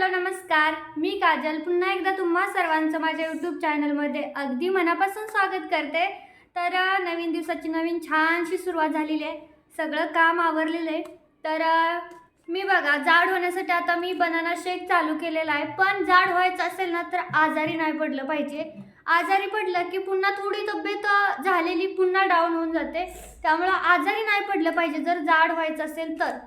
Hello नमस्कार. मी काजल. पुन्हा एकदा तुम्हा सर्वांचं माझ्या यूट्यूब चॅनलमध्ये अगदी मनापासून स्वागत करते. तर नवीन दिवसाची नवीन छानशी सुरुवात झालेली आहे. सगळं काम आवरलेलं आहे. तर मी बघा जाड होण्यासाठी आता मी बनाना शेक चालू केलेला आहे. पण जाड व्हायचं असेल ना तर आजारी नाही पडलं पाहिजे. आजारी पडलं की पुन्हा थोडी तब्येत झालेली पुन्हा डाऊन होऊन जाते. त्यामुळं आजारी नाही पडलं पाहिजे. जर जाड व्हायचं असेल तर.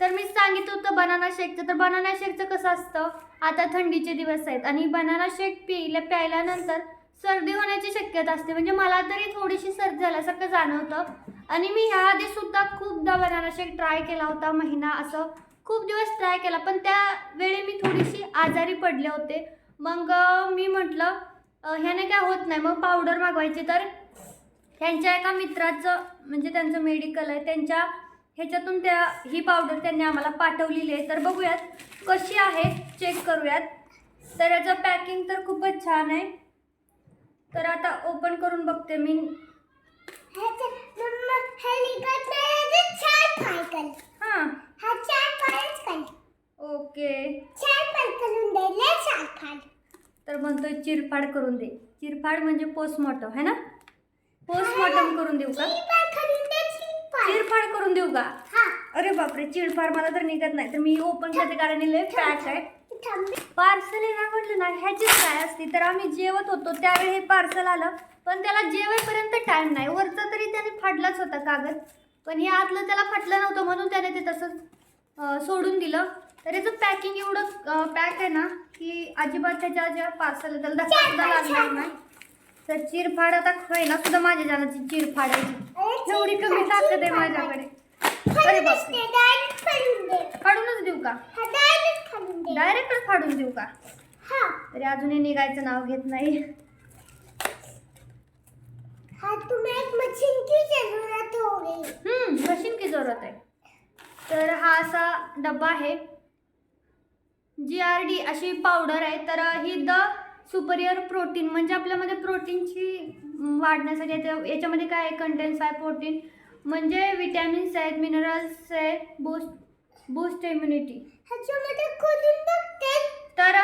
तर मी सांगितलं होतं बनाना शेकचं तर बनाना शेकचं कसं असतं? आता थंडीचे दिवस आहेत आणि बनाना शेक पिल्या प्यायल्यानंतर सर्दी होण्याची शक्यता असते. म्हणजे मला तरी थोडीशी सर्दी झाल्यासारखं जाणवतं. आणि मी ह्या आधी सुद्धा खूपदा बनाना शेक ट्राय केला होता महिना असं. खूप दिवस ट्राय केला. पण त्यावेळी मी थोडीशी आजारी पडले होते. मग मी म्हटलं ह्याने काय होत नाही. मग पावडर मागवायची. तर त्यांच्या एका मित्राचं म्हणजे त्यांचं मेडिकल आहे. त्यांच्या ह्याच्यातून त्या ही पावडर त्यांनी आम्हाला पाठवलेली आहे. तर बघूयात कशी आहे चेक करूयात. तर याचं पॅकिंग तर खूपच छान आहे. तर आता ओपन करून बघते मी. हां. ओके. तर म्हणतोय चिरफाड करून दे. चिरफाड म्हणजे पोस्टमॉर्टम है ना? पोस्टमॉर्टम करून देऊ का? चिरफाड करून देऊ का? अरे बापरे चिरफाड मला तर निघत नाही. तर मी ओपन करते कारण हे पॅक आहे. पार्सल ना म्हटलं ना ह्याचीच काय असते. तर आम्ही जेवत होतो त्यावेळी हे पार्सल आलं. पण त्याला जेवेपर्यंत टाईम नाही. वरचं तरी त्याने फाडलाच होता कागद. पण हे आतलं त्याला फाटलं नव्हतं म्हणून त्याने ते तसंच सोडून दिलं. तर याचं पॅकिंग एवढं पॅक आहे ना की अजिबात त्याच्या ज्या पार्सल त्याला धक्का सुद्धा लागणार नाही. तर चिरफाड आता ना सुद्धा माझ्या जाण्याची चिरफाड आहे. एवढी कमी ताकद आहे माझ्याकडे. अरे फाडूनच देऊ का? डायरेक्टच फाडून देऊ का? तरी अजूनही निघायचं नाव घेत नाही. मशीन की जरूरत आहे. तर हा असा डब्बा आहे. जी आर डी अशी पावडर आहे. तर ही द सुपरियर प्रोटीन म्हणजे आपल्यामध्ये प्रोटीनची वाढण्यासाठी याच्या- याच्यामध्ये काय आहे? कंटेन्स आहे प्रोटीन म्हणजे विटॅमिन्स आहेत मिनरल्स आहे बूस्ट बूस्ट इम्युनिटी तर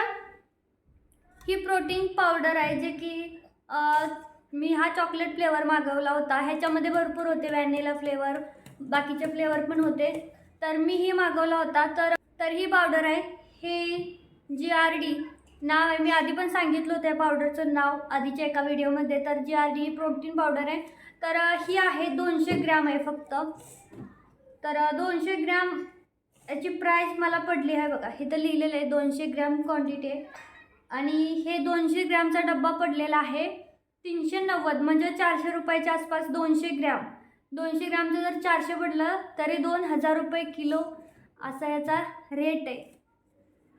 ही प्रोटीन पावडर आहे जे की अ, मी हा चॉकलेट फ्लेवर मागवला होता. ह्याच्यामध्ये भरपूर होते व्हॅनिला फ्लेवर बाकीचे फ्लेवर पण होते. तर मी ही मागवला होता. तर तर ही पावडर आहे. हे जी आर डी नाव आहे. मी आधी पण सांगितलं होतं या पावडरचं नाव आधीच्या एका व्हिडिओमध्ये तर जी आधी प्रोटीन पावडर आहे तर ही आहे दोनशे ग्रॅम आहे फक्त. तर दोनशे ग्रॅम याची प्राईस मला पडली आहे बघा. हे तर लिहिलेलं आहे दोनशे ग्रॅम क्वांटिटी आहे आणि हे दोनशे ग्रॅमचा डब्बा पडलेला आहे तीनशे नव्वद म्हणजे चारशे रुपयाच्या आसपास दोनशे ग्रॅम. दोनशे ग्रॅमचं जर चारशे पडलं तरी दोन हजार रुपये किलो असा याचा रेट आहे.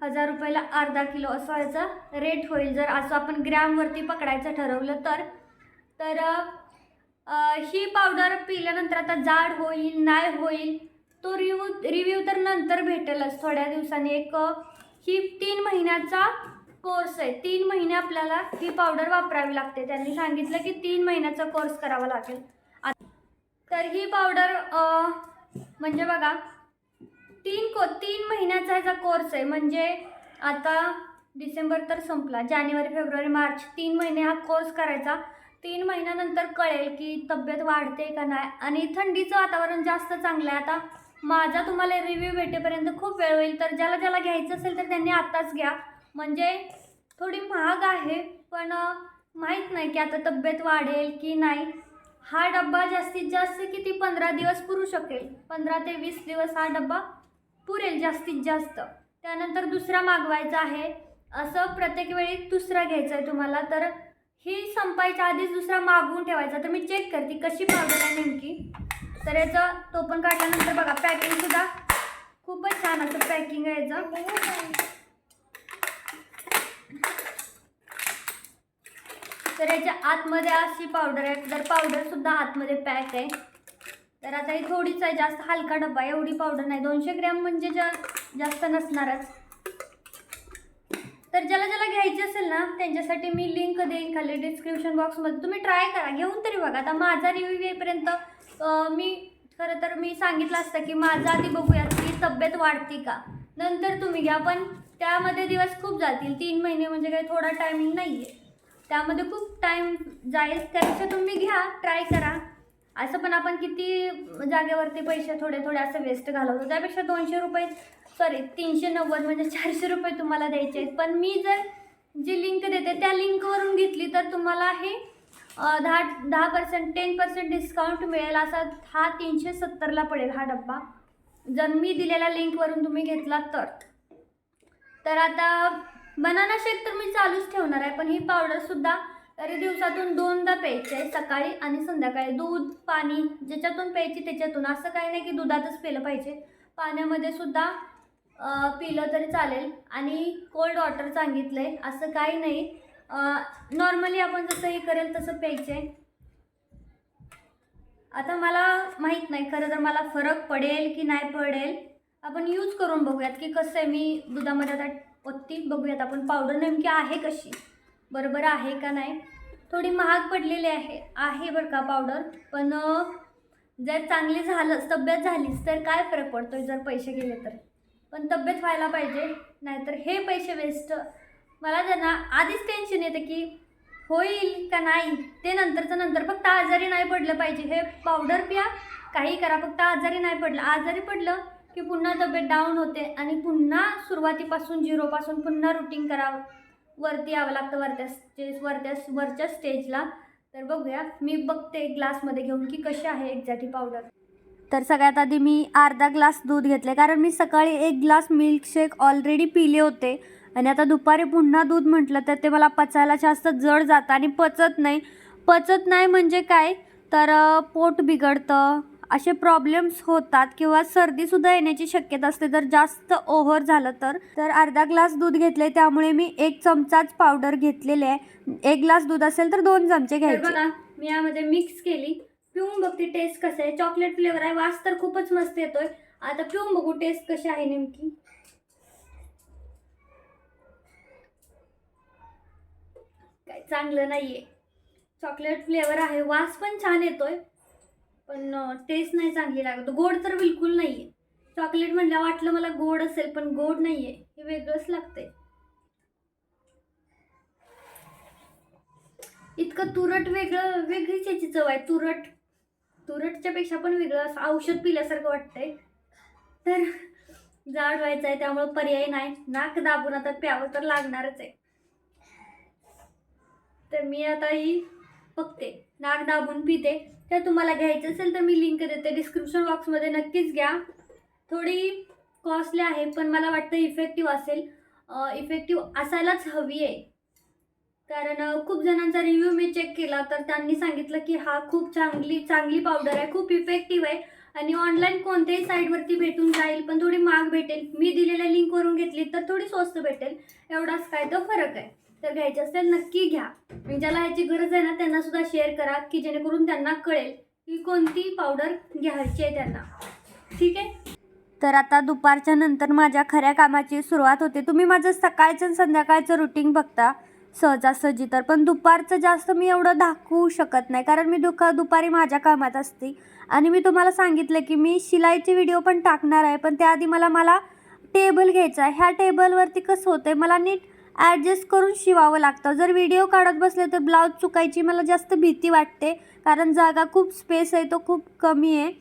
हजार रुपयाला अर्धा किलो असा याचा रेट होईल. जर असं आपण ग्रॅमवरती पकडायचं ठरवलं तर तर ही पावडर पिल्यानंतर आता जाड होईल नाही होईल तो रिव्ह्यू रिव्ह्यू तर नंतर भेटेलच. थोड्या दिवसांनी एक ही तीन महिन्याचा कोर्स आहे. तीन महिने आपल्याला ही पावडर वापरावी लागते. त्यांनी सांगितलं की तीन महिन्याचा कोर्स करावा लागेल. तर ही पावडर म्हणजे बघा तीन को तीन महिन्याचा ह्याचा कोर्स आहे. म्हणजे आता डिसेंबर तर संपला. जानेवारी फेब्रुवारी मार्च तीन महिने हा कोर्स करायचा. तीन महिन्यानंतर कळेल की तब्येत वाढते का नाही. आणि थंडीचं वातावरण जास्त चांगलं आहे. आता माझा तुम्हाला रिव्ह्यू भेटेपर्यंत खूप वेळ होईल. तर ज्याला ज्याला घ्यायचं असेल तर त्यांनी आत्ताच घ्या. म्हणजे थोडी महाग आहे पण माहीत नाही की आता तब्येत वाढेल की नाही. हा डब्बा जास्तीत जास्त किती? पंधरा दिवस पुरू शकेल. पंधरा ते वीस दिवस हा डब्बा पुरेल जास्तीत जास्त. त्यानंतर दुसरा मागवायचा आहे. असं प्रत्येक वेळी दुसरा घ्यायचा आहे तुम्हाला. तर ही संपायच्या आधीच दुसरा मागवून ठेवायचा. तर मी चेक करते कशी मागवत आहे नेमकी. तर याचं तो पण काढल्यानंतर बघा पॅकिंगसुद्धा खूपच छान असं पॅकिंग आहे याचं. तर याच्या आतमध्ये अशी पावडर आहे. तर पावडरसुद्धा आतमध्ये पॅक आहे. तर आता ही थोडीच आहे जास्त हलका डब्बा एवढी पावडर नाही. दोनशे ग्रॅम म्हणजे जा जास्त नसणारच. तर ज्याला ज्याला घ्यायची असेल ना त्यांच्यासाठी मी लिंक देईन खाली डिस्क्रिप्शन बॉक्समध्ये तुम्ही ट्राय करा घेऊन तरी बघा. आता माझा रिव्ह्यू येईपर्यंत मी खरं तर मी सांगितलं असतं की माझा आधी बघूयात की तब्येत वाढती का. नंतर तुम्ही घ्या पण त्यामध्ये दिवस खूप जातील. तीन महिने म्हणजे काही थोडा टायमिंग नाही आहे त्यामध्ये खूप टाईम जाईल. त्यापेक्षा तुम्ही घ्या ट्राय करा. असं पण आपण किती जागेवरती पैसे थोडे थोडे असं वेस्ट घालवतो. त्यापेक्षा दोनशे रुपये सॉरी तीनशे नव्वद म्हणजे चारशे रुपये तुम्हाला द्यायचे आहेत. पण मी जर जी लिंक देते त्या लिंकवरून घेतली तर तुम्हाला हे दहा दहा पर्सेंट टेन पर्सेंट डिस्काउंट मिळेल. असा हा तीनशे सत्तरला पडेल हा डब्बा. जर मी दिलेल्या लिंकवरून तुम्ही घेतला तर. तर आता बनाना शेक तर मी चालूच ठेवणार आहे पण ही पावडरसुद्धा तरी दिवसातून दोनदा प्यायचे आहे सकाळी आणि संध्याकाळी. दूध पाणी ज्याच्यातून प्यायची त्याच्यातून. असं काही नाही की दुधातच पिलं पाहिजे. पाण्यामध्ये सुद्धा पिलं तरी चालेल. आणि कोल्ड वॉटर सांगितलं आहे असं काही नाही. नॉर्मली आपण जसं हे करेल तसं प्यायचं आहे आता मला माहीत नाही खरं तर मला फरक पडेल की नाही पडेल. आपण यूज करून बघूयात की कसं आहे. मी दुधामध्ये आता ओत्ती बघूयात आपण पावडर नेमकी आहे कशी. बरोबर आहे का नाही? थोडी महाग पडलेली आहे आहे बरं का पावडर पण जर चांगली झालं तब्येत झालीच तर काय फरक पडतो जर पैसे गेले तर? पण तब्येत व्हायला पाहिजे नाहीतर हे पैसे वेस्ट मला त्यांना आधीच टेन्शन येतं की होईल का नाही? ते नंतरचं नंतर फक्त आजारी नाही पडलं पाहिजे. हे पावडर प्या काही करा फक्त आजारी नाही पडलं. आजारी पडलं की पुन्हा तब्येत डाऊन होते आणि पुन्हा सुरुवातीपासून झिरोपासून पुन्हा रुटीन करावं. वरती यावं लागतं वरत्या स्टेज वरत्या वरच्या स्टेजला तर बघूया मी बघते ग्लासमध्ये घेऊन की कशी आहे एक्झॅक्टली पावडर तर सगळ्यात आधी मी अर्धा ग्लास दूध घेतले कारण मी सकाळी एक ग्लास मिल्कशेक ऑलरेडी पिले होते. आणि आता दुपारी पुन्हा दूध म्हटलं तर ते मला पचायला जास्त जड जातं आणि पचत नाही. पचत नाही म्हणजे काय? तर पोट बिघडतं. असे प्रॉब्लेम्स होतात किंवा सर्दीसुद्धा येण्याची शक्यता असते. जर जास्त ओव्हर झालं तर तर अर्धा ग्लास दूध घेतले त्यामुळे मी एक चमचाच पावडर घेतलेले आहे. एक ग्लास दूध असेल तर दोन चमचे घ्यायचे. मी यामध्ये मिक्स केली. पिऊन बघते टेस्ट कसं आहे. चॉकलेट फ्लेवर आहे. वास तर खूपच मस्त येतोय. आता पिऊन बघू टेस्ट कशी आहे नेमकी. काय चांगलं नाहीये. चॉकलेट फ्लेवर आहे. वास पण छान येतोय. पण टेस्ट नाही चांगली लागत. गोड तर बिलकुल नाही आहे चॉकलेट म्हणल्या वाटलं मला गोड असेल पण गोड नाही आहे हे वेगळंच लागतंय. इतकं तुरट वेगळं वेगळीच याची चव आहे. तुरट तुरटच्या पेक्षा पण वेगळं असं औषध पिल्यासारखं वाटतंय. तर जाड व्हायचं आहे त्यामुळं पर्याय नाही. नाक दाबून आता प्यावं तर लागणारच आहे. तर मी आता ही बघते. नाक दाबून पिते. तर तुम्हाला घ्यायचं असेल तर मी लिंक देते. डिस्क्रिप्शन बॉक्समध्ये नक्कीच घ्या. थोडी कॉस्टली आहे पण मला वाटतं इफेक्टिव्ह असेल. इफेक्टिव्ह असायलाच हवी आहे. कारण खूप जणांचा रिव्ह्यू मी चेक केला तर त्यांनी सांगितलं की हा खूप चांगली चांगली पावडर आहे खूप इफेक्टिव्ह आहे. आणि ऑनलाईन कोणत्याही साईटवरती भेटून जाईल पण थोडी महाग भेटेल. मी दिलेल्या लिंकवरून घेतली तर थोडी स्वस्त भेटेल. एवढाच काय तो फरक आहे. तर घ्यायचे असेल नक्की घ्या. आणि ज्याला ह्याची गरज आहे ना त्यांना सुद्धा शेअर करा की जेणेकरून त्यांना कळेल की कोणती पावडर घ्यायची आहे त्यांना. ठीक आहे? तर आता दुपारच्या नंतर माझ्या खऱ्या कामाची सुरुवात होते. तुम्ही माझं सकाळचं आणि संध्याकाळचं रुटीन बघता सहजासहजी. तर पण दुपारचं जास्त मी एवढं दाखवू शकत नाही कारण मी दुख दुपारी माझ्या कामात असते. आणि मी तुम्हाला सांगितलं की मी शिलाईचे व्हिडिओ पण टाकणार आहे पण त्याआधी मला मला टेबल घ्यायचा आहे. ह्या टेबलवरती कसं होतं आहे मला नीट ॲडजस्ट करून शिवावं लागतं. जर व्हिडिओ काढत बसले तर ब्लाऊज चुकायची मला जास्त भीती वाटते. कारण जागा खूप स्पेस आहे तो खूप कमी आहे.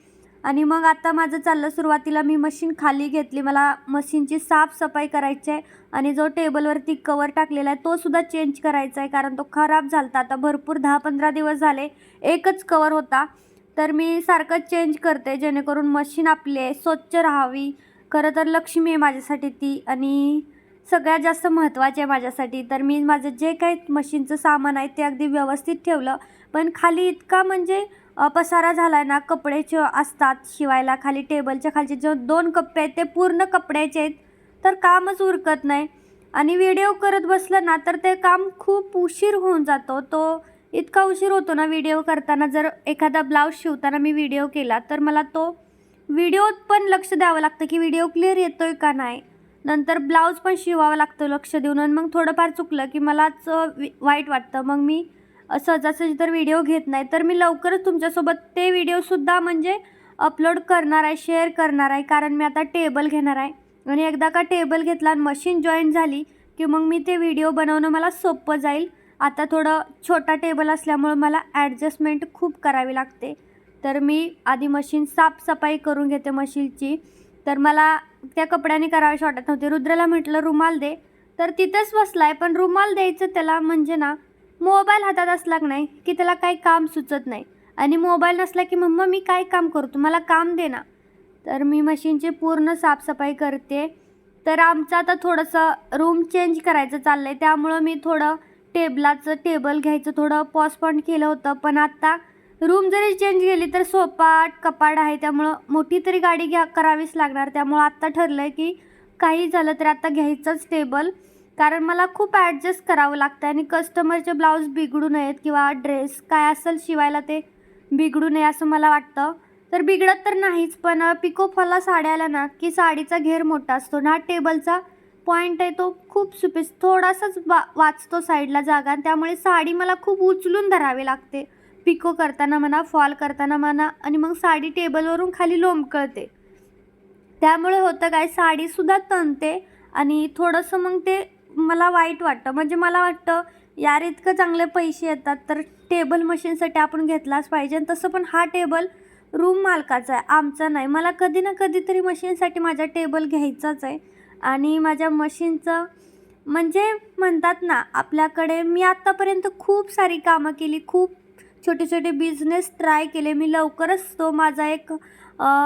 आणि मग आता माझं चाललं सुरुवातीला मी मशीन खाली घेतली. मला मशीनची साफसफाई करायची आहे. आणि जो टेबलवरती कवर टाकलेला आहे तो सुद्धा चेंज करायचा आहे. कारण तो खराब झाला होता आता भरपूर दहा पंधरा दिवस झाले एकच कवर होता. तर मी सारखं चेंज करते जेणेकरून मशीन आपली आहे स्वच्छ राहावी. खरं तर लक्ष्मी आहे माझ्यासाठी ती. आणि सगळ्यात जास्त महत्त्वाचे आहे माझ्यासाठी. तर मी माझं जे काही मशीनचं सामान आहे ते अगदी व्यवस्थित ठेवलं. पण खाली इतका म्हणजे पसारा झाला आहे ना कपड्याचे असतात शिवायला. खाली टेबलच्या खालचे जे दोन कप्पे आहेत ते पूर्ण कपड्याचे आहेत. तर कामच उरकत नाही. आणि व्हिडिओ करत बसलं ना तर ते काम खूप उशीर होऊन जातो. तो इतका उशीर होतो ना व्हिडिओ करताना जर एखादा ब्लाऊज शिवताना मी व्हिडिओ केला तर मला तो व्हिडिओत पण लक्ष द्यावं लागतं की व्हिडिओ क्लिअर येतोय का नाही. नंतर ब्लाऊज पण शिवावं लागतं लक्ष देऊन. आणि मग थोडंफार चुकलं की मलाच वाईट वाटतं. मग मी सहजासहजी तर व्हिडिओ घेत नाही. तर मी लवकरच तुमच्यासोबत ते व्हिडिओसुद्धा म्हणजे अपलोड करणार आहे शेअर करणार आहे. कारण मी आता टेबल घेणार आहे. आणि एकदा का टेबल घेतला आणि मशीन जॉईन झाली की मग मी ते व्हिडिओ बनवणं मला सोपं जाईल. आता थोडं छोटा टेबल असल्यामुळं मला ॲडजस्टमेंट खूप करावी लागते. तर मी आधी मशीन साफसफाई करून घेते मशीनची. तर मला त्या कपड्याने करावीशी वाटत नव्हते. रुद्राला म्हटलं रुमाल दे. तर तिथंच बसला आहे पण रुमाल द्यायचं त्याला म्हणजे ना मोबाईल हातात असला की नाही की त्याला काही काम सुचत नाही. आणि मोबाईल नसला की मम्मा मी काय काम करतो मला काम दे ना. तर मी मशीनची पूर्ण साफसफाई करते. तर आमचं आता थोडंसं रूम चेंज करायचं चाललं आहे त्यामुळं मी थोडं टेबलाचं टेबल घ्यायचं थोडं पॉस्पॉन केलं होतं. पण आत्ता रूम जरी चेंज केली तर सोपाट कपाट आहे. त्यामुळं मोठी तरी गाडी घ्या करावीच लागणार. त्यामुळं आत्ता ठरलं आहे की काही झालं तर आता घ्यायचंच टेबल कारण मला खूप ॲडजस्ट करावं लागतं आणि कस्टमरचे ब्लाऊज बिघडू नयेत किंवा ड्रेस काय असेल शिवायला ते बिघडू नये असं मला वाटतं. तर बिघडत तर नाहीच पण पिको फॉलला साड्या आल्या ना की साडीचा घेर मोठा असतो. ना टेबलचा पॉईंट आहे तो खूप सुपीस थोडासाच वा वाचतो साईडला जागा. आणि त्यामुळे साडी मला खूप उचलून धरावी लागते. पिको करताना म्हणा फॉल करताना म्हणा आणि मग साडी टेबलवरून खाली लोंबकळते. त्यामुळे होतं काय साडीसुद्धा तणते आणि थोडंसं मग ते मला वाईट वाटतं. म्हणजे मला वाटतं यार इतकं चांगले पैसे येतात तर टेबल मशीनसाठी आपण घेतलाच पाहिजे. आणि तसं पण हा टेबल रूम मालकाचा आहे आमचा नाही. मला कधी ना कधीतरी मशीनसाठी माझा टेबल घ्यायचाच आहे. आणि माझ्या मशीनचं म्हणजे म्हणतात ना आपल्याकडे मी आत्तापर्यंत खूप सारी कामं केली खूप छोटे छोटे बिझनेस ट्राय केले. मी लवकरच तो माझा एक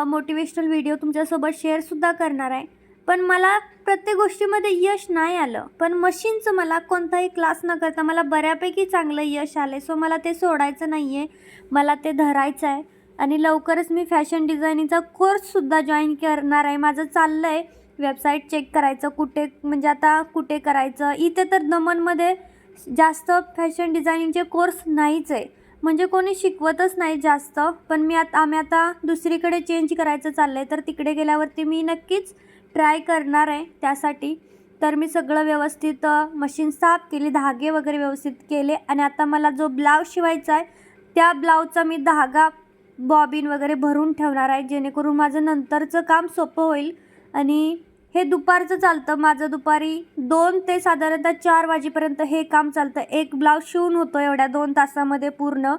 मोटिवेशनल व्हिडिओ तुमच्यासोबत शेअरसुद्धा करणार आहे. पण मला प्रत्येक गोष्टीमध्ये यश नाही आलं. पण मशीनचं मला कोणताही क्लास न करता मला बऱ्यापैकी चांगलं यश आलं सो मला ते सोडायचं नाही आहे मला ते धरायचं आहे. आणि लवकरच मी फॅशन डिझायनिंगचा कोर्ससुद्धा जॉईन करणार आहे. माझं चाललं आहे वेबसाईट चेक करायचं. कुठे म्हणजे आता कुठे करायचं? इथे तर दमनमध्ये जास्त फॅशन डिझायनिंगचे कोर्स नाहीच आहे. म्हणजे कोणी शिकवतच नाही जास्त पण मी आता आम्ही आता दुसरीकडे चेंज करायचं चाललं आहे तर तिकडे गेल्यावरती मी नक्कीच ट्राय करणार आहे त्यासाठी. तर मी सगळं व्यवस्थित मशीन साफ केली धागे वगैरे व्यवस्थित केले आणि आता मला जो ब्लाऊज शिवायचा आहे त्या ब्लाऊजचा मी धागा बॉबिन वगैरे भरून ठेवणार आहे जेणेकरून माझं नंतरचं काम सोपं होईल आणि हे दुपारचं चालतं. माझं दुपारी दोन ते साधारणतः चार वाजेपर्यंत हे काम चालतं. एक ब्लाऊज शिवून होतो एवढ्या दोन तासामध्ये पूर्ण.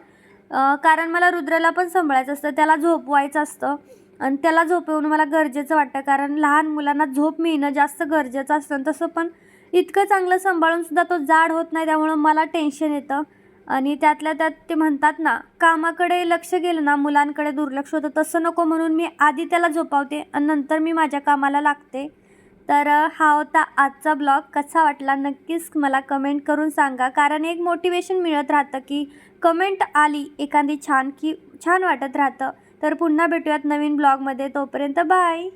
कारण मला रुद्राला पण सांभाळायचं असतं. त्याला झोपवायचं असतं. आणि त्याला झोपवून मला गरजेचं वाटतं. कारण लहान मुलांना झोप मिळणं जास्त गरजेचं असतं. तसं पण इतकं चांगलं सांभाळूनसुद्धा तो जाड होत नाही. त्यामुळं मला टेन्शन येतं. आणि त्यातल्या त्यात ते म्हणतात ना कामाकडे लक्ष गेलं ना मुलांकडे दुर्लक्ष होतं. तसं नको म्हणून मी आधी त्याला झोपावते आणि नंतर मी माझ्या कामाला लागते. तर हा होता आजचा ब्लॉग. कसा वाटला नक्कीच मला कमेंट करून सांगा. कारण एक मोटिवेशन मिळत राहतं की कमेंट आली एखादी छान की छान वाटत राहतं. तर पुन्हा भेटूयात नवीन ब्लॉगमध्ये. तोपर्यंत बाय!